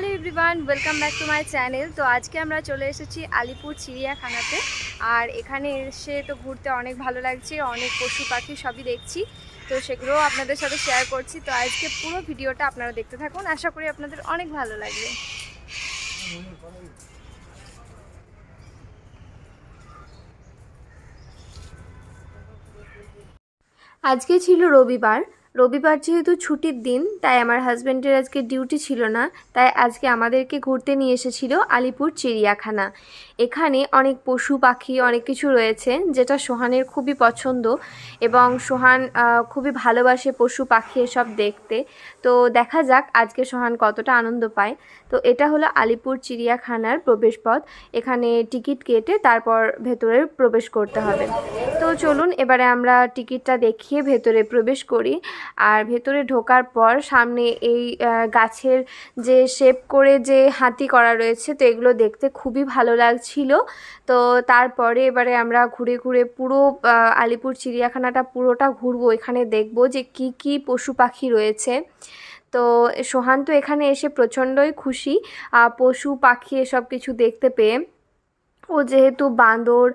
Hello everyone welcome back to my channel তো আজকে আমরা চলে এসেছি আলিপুর চিড়িয়াখানাতে। আর এখানে এসে তো ঘুরতে অনেক ভালো লাগছে, অনেক পশু পাখি সবই দেখছি। তো সেগুলোও আপনাদের সাথে শেয়ার করছি। তো আজকে পুরো ভিডিওটা আপনারা দেখতে থাকুন। আশা করি আপনাদের অনেক ভালো লাগবে। আজকে ছিল রবিবার। রবিবার যেহেতু ছুটির দিন, তাই আমার হাজব্যান্ডের আজকে ডিউটি ছিল না, তাই আজকে আমাদেরকে ঘুরতে নিয়ে এসেছিল আলিপুর চিড়িয়াখানা। এখানে অনেক পশু পাখি, অনেক কিছু রয়েছে, যেটা সোহানের খুবই পছন্দ এবং সোহান খুবই ভালোবাসে পশু পাখি এসব দেখতে। তো দেখা যাক আজকে সোহান কতটা আনন্দ পায়। তো এটা হলো আলিপুর চিড়িয়াখানার প্রবেশপথ। এখানে টিকিট কেটে তারপর ভেতরে প্রবেশ করতে হবে। তো চলুন, এবারে আমরা টিকিটটা দেখিয়ে ভেতরে প্রবেশ করি। আর ভেতরে ঢোকার পর সামনে এই গাছের যে শেপ করে যে হাতি করা রয়েছে, তো এগুলো দেখতে খুবই ভালো লাগছিল। তো তারপরে এবারে আমরা ঘুরে ঘুরে পুরো আলিপুর চিড়িয়াখানাটা পুরোটা ঘুরবো। এখানে দেখব যে কি কি পশু পাখি রয়েছে। তো সোহান তো এখানে এসে প্রচণ্ডই খুশি। পশু, পাখি এসব কিছু দেখতে পেয়ে। ও যেহেতু বাঁদর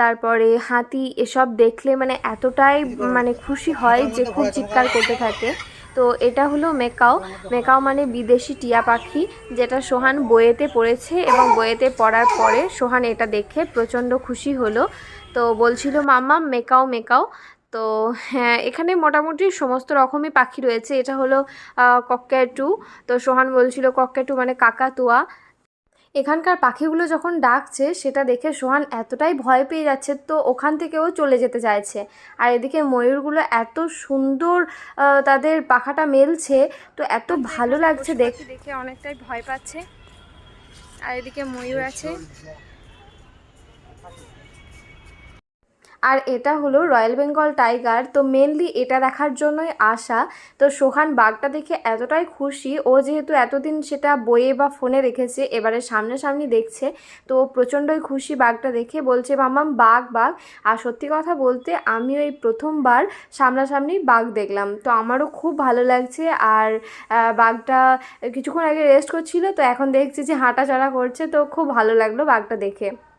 তারপরে হাতি এসব দেখলে মানে এতটাই মানে খুশি হয় যে খুব চিৎকার করতে থাকে। তো এটা হলো মেকাও। মেকাও মানে বিদেশি টিয়া পাখি যেটা সোহান বইয়েতে পড়েছে এবং বইয়েতে পড়ার পরে সোহান এটা দেখে প্রচণ্ড খুশি হলো। তো বলছিল, মাম্মা, মেকাও মেকাও। তো হ্যাঁ এখানে মোটামুটি সমস্ত রকমই পাখি রয়েছে। এটা হলো কক্যাটু তো সোহান বলছিল কক্যাটু মানে কাকাতুয়া। এখানকার পাখিগুলো যখন ডাকছে সেটা দেখে সোহান এতটাই ভয় পেয়ে যাচ্ছে তো ওখান থেকেও চলে যেতে চাইছে। আর এদিকে ময়ূরগুলো এত সুন্দর তাদের পাখাটা মেলছে তো এত ভালো লাগছে দেখে দেখে অনেকটাই ভয় পাচ্ছে। আর এদিকে ময়ূর আছে। আর এটা হলো রয়্যাল বেঙ্গল টাইগার। তো মেনলি এটা দেখার জন্যই আসা। তো সোহান বাঘটা দেখে এতটাই খুশি। ও যেহেতু এতদিন সেটা বইয়ে বা ফোনে রেখেছে, এবারে সামনাসামনি দেখছে। তো প্রচণ্ডই খুশি বাঘটা দেখে। বলছে মামাম বাঘ বাঘ। আর সত্যি কথা বলতে আমিও এই প্রথমবার সামনাসামনি বাঘ দেখলাম। তো আমারও খুব ভালো লাগছে। আর বাঘটা কিছুক্ষণ আগে রেস্ট করছিল। তো এখন দেখছি যে হাঁটাচলা করছে। তো খুব ভালো লাগল বাঘটা দেখে।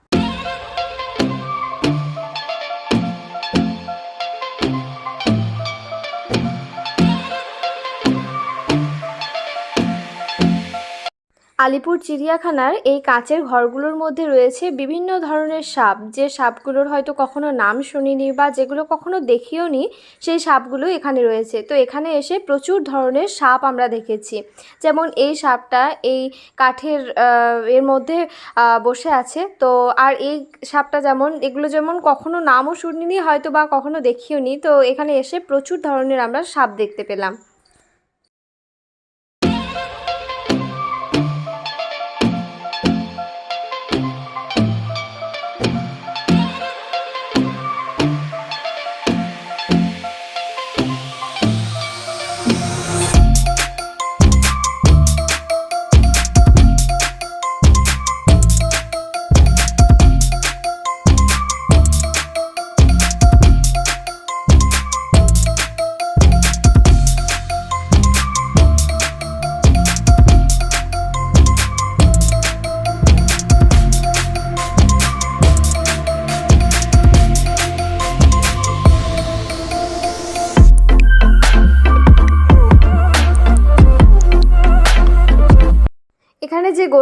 আলিপুর চিড়িয়াখানার এই কাচের ঘরগুলোর মধ্যে রয়েছে বিভিন্ন ধরনের সাপ। যে সাপগুলোর হয়তো কখনো নাম শুনিনি বা যেগুলো কখনো দেখিও নি সেই সাপগুলো এখানে রয়েছে। তো এখানে এসে প্রচুর ধরনের সাপ আমরা দেখেছি। যেমন এই সাপটা এই কাঠের এর মধ্যে বসে আছে। তো আর এই সাপটা যেমন, এগুলো যেমন কখনো নামও শুনিনি হয়তো বা কখনো দেখিও নি তো এখানে এসে প্রচুর ধরনের আমরা সাপ দেখতে পেলাম।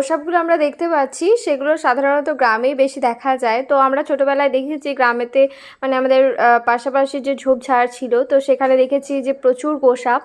গোসাপগুলো আমরা দেখতে পাচ্ছি, সেগুলো সাধারণত গ্রামেই বেশি দেখা যায়। তো আমরা ছোটোবেলায় দেখেছি গ্রামেতে মানে আমাদের পাশাপাশি যে ঝোপঝাড় ছিল, তো সেখানে দেখেছি যে প্রচুর গোসাপ।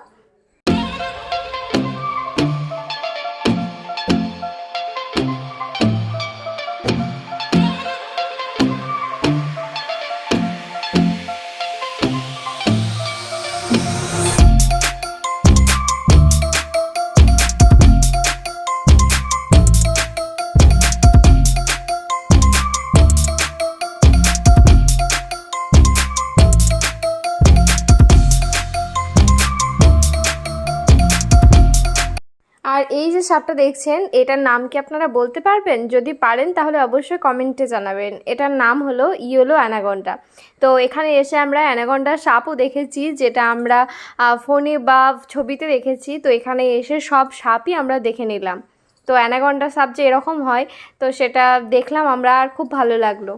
সাপটা দেখছেন, এটার নাম কি আপনারা বলতে পারবেন? যদি পারেন তাহলে অবশ্যই কমেন্টে জানাবেন। এটার নাম হলো ইয়েলো অ্যানাগন্ডা। তো এখানে এসে আমরা অ্যানাগন্ডার সাপও দেখেছি, যেটা আমরা ফোনে বা ছবিতে দেখেছি। তো এখানে এসে সব সাপই আমরা দেখে নিলাম। তো অ্যানাগন্ডা সাপ যে এরকম হয়, তো সেটা দেখলাম আমরা আর খুব ভালো লাগল।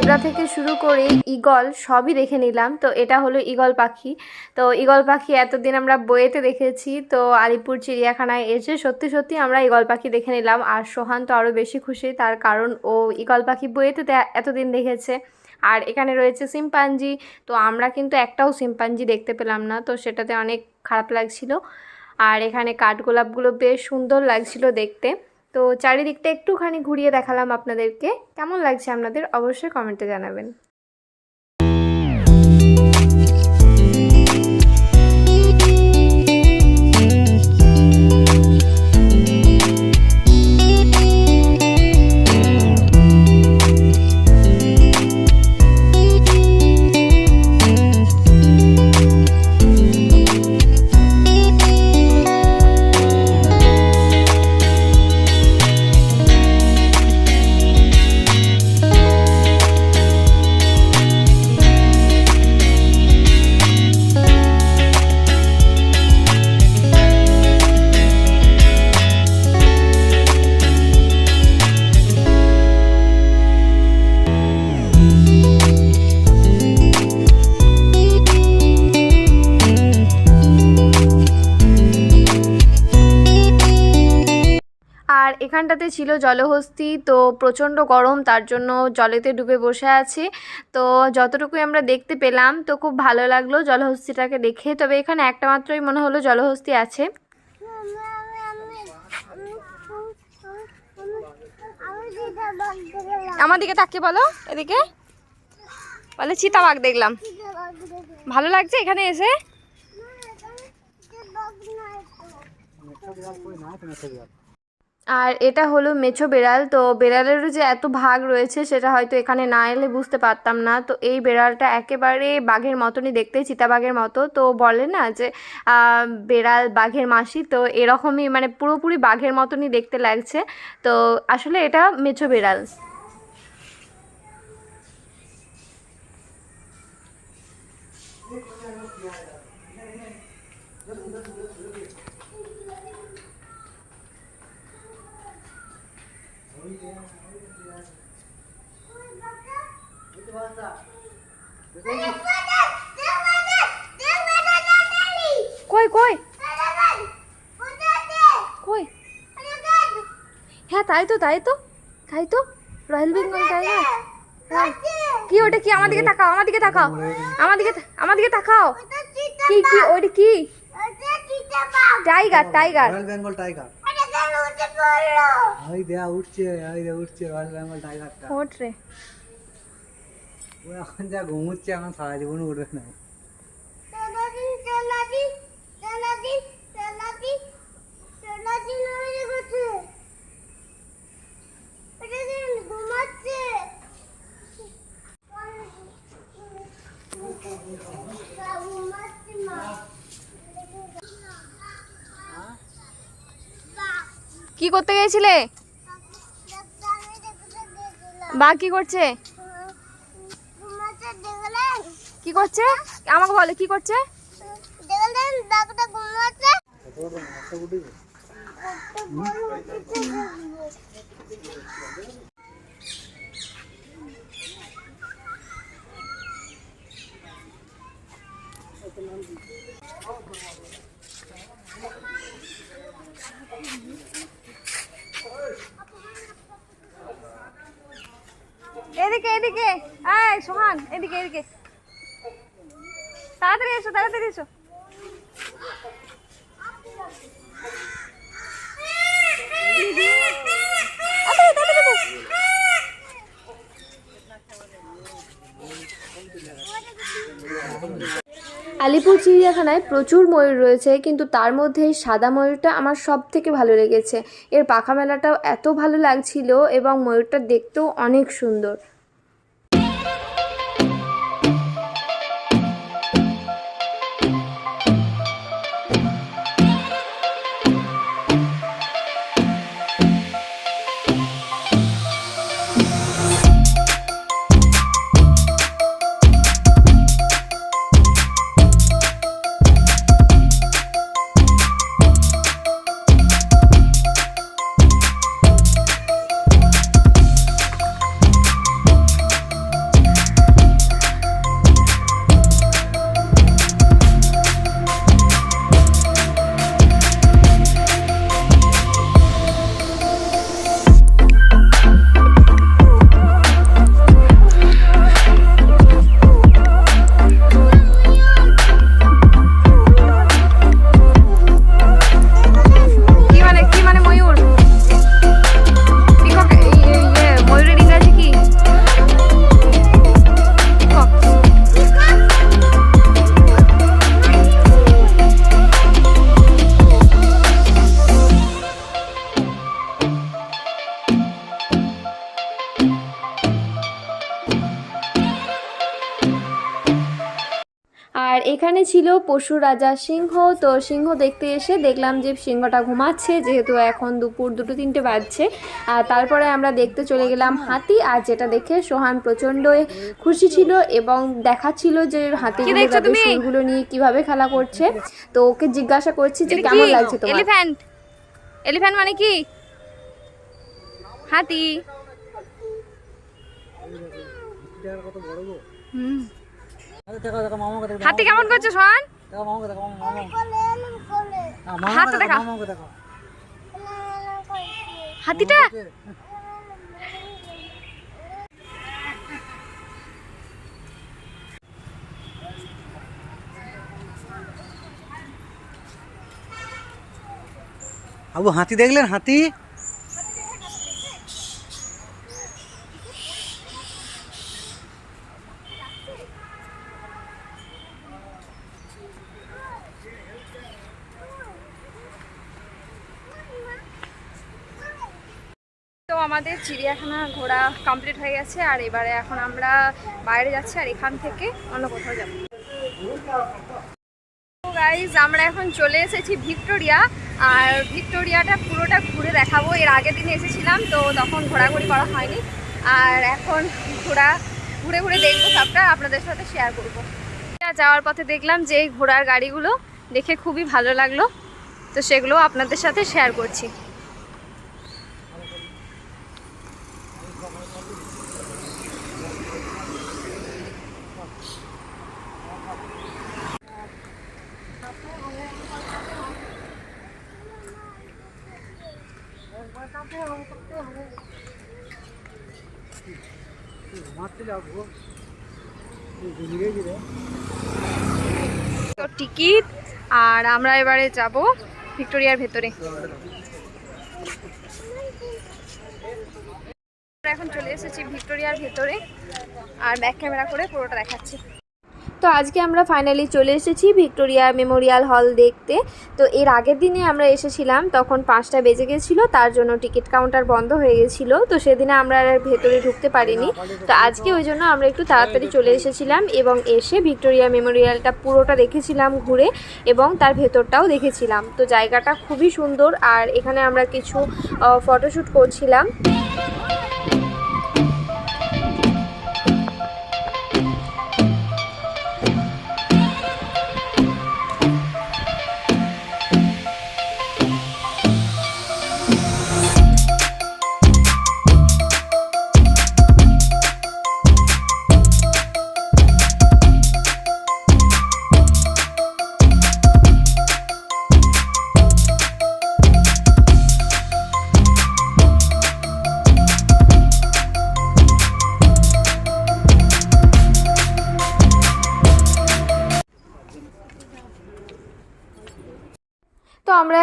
জেব্রা থেকে শুরু করে ঈগল সবই দেখে নিলাম। তো এটা হলো ঈগল পাখি। তো ঈগল পাখি এতদিন আমরা বইয়েতে দেখেছি। তো আলিপুর চিড়িয়াখানায় এসে সত্যি সত্যি আমরা ঈগল পাখি দেখে নিলাম। আর সোহান তো আরও বেশি খুশি। তার কারণ ও ঈগল পাখি বইয়েতে এতদিন দেখেছে। আর এখানে রয়েছে সিম্পাঞ্জি। তো আমরা কিন্তু একটাও সিম্পাঞ্জি দেখতে পেলাম না। তো সেটাতে অনেক খারাপ লাগছিল। আর এখানে কাঠগোলাপগুলো বেশ সুন্দর লাগছিল দেখতে। তো চারিদিকটা একটুখানি ঘুরিয়ে দেখালাম আপনাদেরকে। কেমন লাগছে আপনাদের? অবশ্যই কমেন্টে জানাবেন। এখানটাতে ছিল জলহস্তি, তো প্রচণ্ড গরম, তার জন্য জলেতে ডুবে বসে আছে। তো যতটুকুই আমরা দেখতে পেলাম, তো খুব ভালো লাগল জলহস্তিটাকে দেখে। তবে এখানে একটা মাত্রই মনে হলো জলহস্তি আছে। আমার দিকে তাকিয়ে বলো, এদিকে। বলে চিতাবাঘ দেখলাম। ভালো লাগছে এখানে এসে? আর এটা হলো মেছো বেড়াল। তো বেড়ালেরও যে এত ভাগ রয়েছে সেটা হয়তো এখানে না এলে বুঝতে পারতাম না। তো এই বেড়ালটা একেবারে বাঘের মতনই দেখতে, চিতাবাঘের মতো। তো বলে না যে বেড়াল বাঘের মাসি। তো এরকমই মানে পুরোপুরি বাঘের মতনই দেখতে লাগছে। তো আসলে এটা মেছো বেড়াল। কই কই? কই? হ্যাঁ তাই তো তাই তো তাই তো। Royal Bengal tiger. কি ওটা কি? আমার দিকে তাকাও আমার দিকে তাকাও। আমার দিকে আমার দিকে তাকাও। কি কি ওইটা কি? Tiger tiger. Royal Bengal tiger. ওই দেয়া উঠছে ওই দেয়া উঠছে রয়্যাল বেঙ্গল টাইগারটা। ওঠ রে। এখন যা ঘুমুচ্ছে এখন সারা জীবন উঠবে না। কি করতে গিয়েছিলে বা কি করছে? কি করছে? আমাকে বলে কি করছে? এদিকে এদিকে। আয় সোহান এদিকে এদিকে। তাড়াতাড়ি এসো তাড়াতাড়ি এসো। আলিপুর চিড়িয়াখানায় প্রচুর ময়ূর রয়েছে, কিন্তু তার মধ্যে সাদা ময়ূরটা আমার সব থেকে ভালো লেগেছে এর পাখা মেলাটাও এত ভালো লাগছিল এবং ময়ূরটা দেখতেও অনেক সুন্দর পশু রাজা সিংহ। তো সিংহ দেখতে এসে দেখলাম যে সিংহটা ঘুমাচ্ছে যেহেতু এখন দুপুর দুটো তিনটে বাজছে। আর তারপরে আমরা দেখতে চলে গেলাম হাতি আর যেটা দেখে সোহান প্রচণ্ড খুশি ছিল এবং দেখাচ্ছিল যে হাতিগুলো তাদের সুরগুলো নিয়ে কীভাবে খেলা করছে। তো ওকে জিজ্ঞাসা করছি যে কেমন লাগছে তোমার? এলিফ্যান্ট। এলিফ্যান্ট মানে কি? হাতি। এটা কত বড় গো? হুম। আরে দেখো দেখো মামাকে দেখো হাতি কেমন করছে সোহান? দেখো মামাকে মামা হ্যাঁ, মামাকে হাতটা দেখো। মামাকে দেখো। হাতিটা? আবু হাতি দেখলেন হাতি তো আমাদের চিড়িয়াখানা ঘোরা কমপ্লিট হয়ে গেছে, আর এবারে এখন আমরা বাইরে যাচ্ছি আর এখান থেকে অন্য কোথাও যাব। গাইজ আমরা এখন চলে এসেছি ভিক্টোরিয়া, আর ভিক্টোরিয়াটা পুরোটা ঘুরে দেখাবো। এর আগের দিনে এসেছিলাম, তো তখন ঘোরাঘুরি করা হয়নি। আর এখন ঘোরা, ঘুরে ঘুরে দেখব সবটা, আপনাদের সাথে শেয়ার করব। যাওয়ার পথে দেখলাম যে এই ঘোড়ার গাড়িগুলো দেখে খুবই ভালো লাগল, তো সেগুলো আপনাদের সাথে শেয়ার করছি। তো টিকিট, আর আমরা এবারে যাব ভিক্টোরিয়ার ভেতরে। এখন চলে এসেছি ভিক্টোরিয়ার ভেতরে, আর ব্যাক ক্যামেরা করে পুরোটা দেখাচ্ছি। তো আজকে আমরা ফাইনালি চলে এসেছি ভিক্টোরিয়া মেমোরিয়াল হল দেখতে। তো এর আগের দিনে আমরা এসেছিলাম, তখন পাঁচটা বেজে গেছিল, তার জন্য টিকিট কাউন্টার বন্ধ হয়ে গেছিল, তো সেদিনে আমরা আর ভেতরে ঢুকতে পারিনি। তো আজকে ওই জন্য আমরা একটু তাড়াতাড়ি চলে এসেছিলাম এবং এসে ভিক্টোরিয়া মেমোরিয়ালটা পুরোটা দেখেছিলাম ঘুরে এবং তার ভেতরটাও দেখেছিলাম। তো জায়গাটা খুবই সুন্দর, আর এখানে আমরা কিছু ফটোশ্যুট করছিলাম।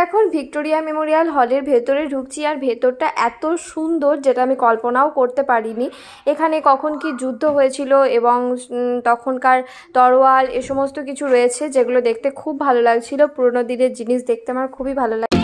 এখন ভিক্টোরিয়া মেমোরিয়াল হলের ভেতরে ঢুকছি আর ভেতরটা এত সুন্দর যেটা আমি কল্পনাও করতে পারিনি। এখানে কখন কি যুদ্ধ হয়েছিল এবং তখনকার তরোয়াল এ সমস্ত কিছু রয়েছে যেগুলো দেখতে খুব ভালো লাগছিল। পুরোনো দিনের জিনিস দেখতে আমার খুবই ভালো লাগে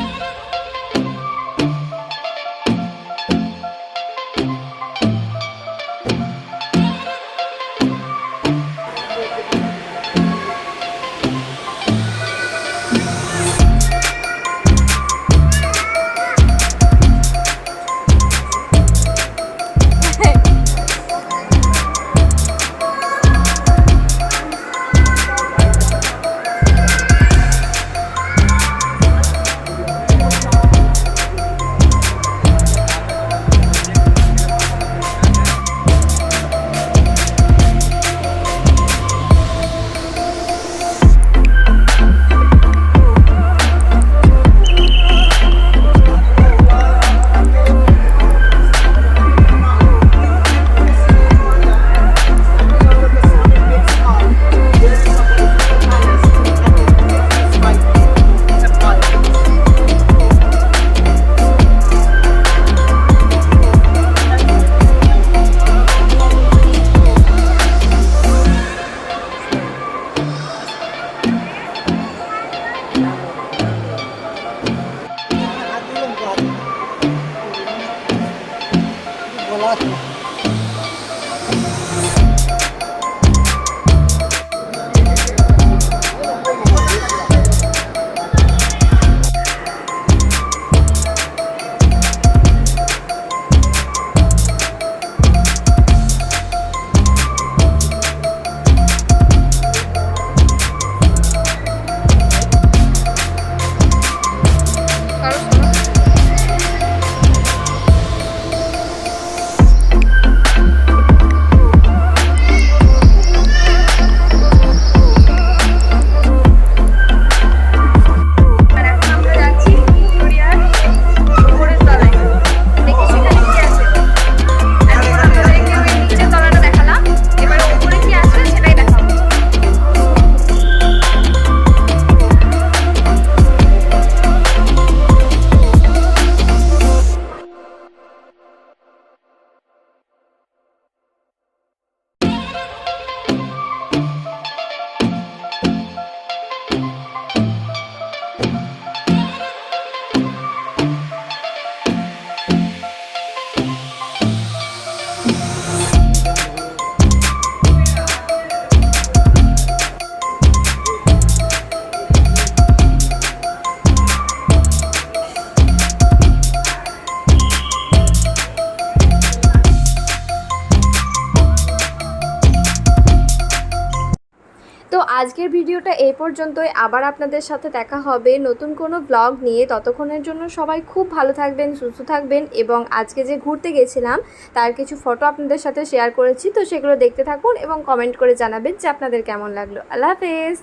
এ পর্যন্তই। আবার আপনাদের সাথে দেখা হবে নতুন কোনো ব্লগ নিয়ে। ততক্ষণের জন্য সবাই খুব ভালো থাকবেন, সুস্থ থাকবেন এবং আজকে যে ঘুরতে গেছিলাম, তার কিছু ফটো আপনাদের সাথে শেয়ার করেছি। তো সেগুলো দেখতে থাকুন এবং কমেন্ট করে জানাবেন যে আপনাদের কেমন লাগল। আল্লাহ হাফেজ।